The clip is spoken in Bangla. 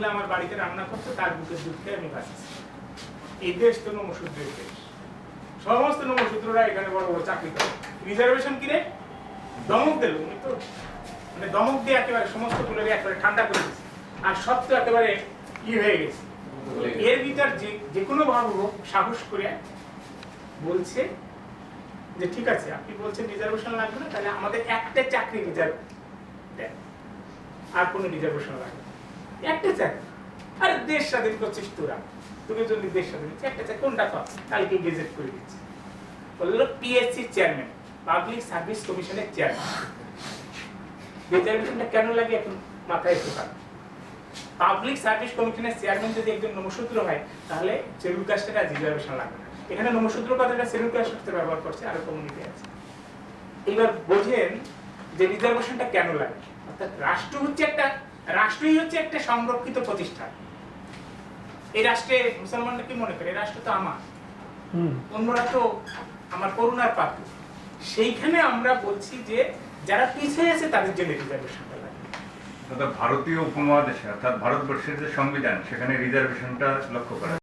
মহিলা আমার বাড়িতে রান্না করতো তার বুকের দুধ খেয়ে আমি বাঁচেছি। এই দেশ তো নমশূদ্রের দেশ। সমস্ত নমশূদ্ররা এখানে বড় বড় চাকরি করে। রিজার্ভেশন কিনে দমক দিল উনি তো। মানে দমক দিয়ে একেবারে সমস্ত গুলোকে একেবারে ঠান্ডা করে দিচ্ছে আর তো একেবারে ই হয়ে গেছে। এর ভিতর যে যে কোনো হোক সাহস করে বলছে যে, ঠিক আছে, আপনি বলছেন রিজার্ভেশন লাগবে না, তাহলে আমাদের একটা চাকরি রিজার্ভ দেন। আর কোনো রিজার্ভেশন লাগবে। একটা আরে দেশ স্বাধীন করছিস তোরা। তুমি দেশ স্বাধীন একটা কোনটা কর? কালকে গেজেট করে দিচ্ছে। বলল পিএসসি চেয়ারম্যান পাবলিক সার্ভিস কমিশনের চেয়ারম্যান কেন লাগে এখন? মাথায় পাবলিক সার্ভিস কমিশনের চেয়ারম্যান যদি একজন নমশূদ্র হয়, তাহলে শিডিউল কাস্টের রিজার্ভেশন লাগবে না। এখানে নমশূদ্র কথাটা শিডিউল কাস্টের ব্যবহার করছে, আরও কমিউনিটি আছে। এবার বোঝেন যে রিজার্ভেশনটা কেন লাগে? অর্থাৎ রাষ্ট্র হচ্ছে একটা রাষ্ট্রই হচ্ছে একটা সংরক্ষিত প্রতিষ্ঠান। এই রাষ্ট্রে মুসলমানরা কি মনে করে? এই রাষ্ট্র তো আমার। অন্যরা তো আমার করুণার পাত্র। সেইখানে আমরা বলছি যে যারা পিছিয়ে আছে তাদের জন্য রিজার্ভেশনটা লাগে। অর্থাৎ ভারতীয় উপমহাদেশে অর্থাৎ ভারতবর্ষের যে সংবিধান সেখানে রিজার্ভেশনটা লক্ষ্য করা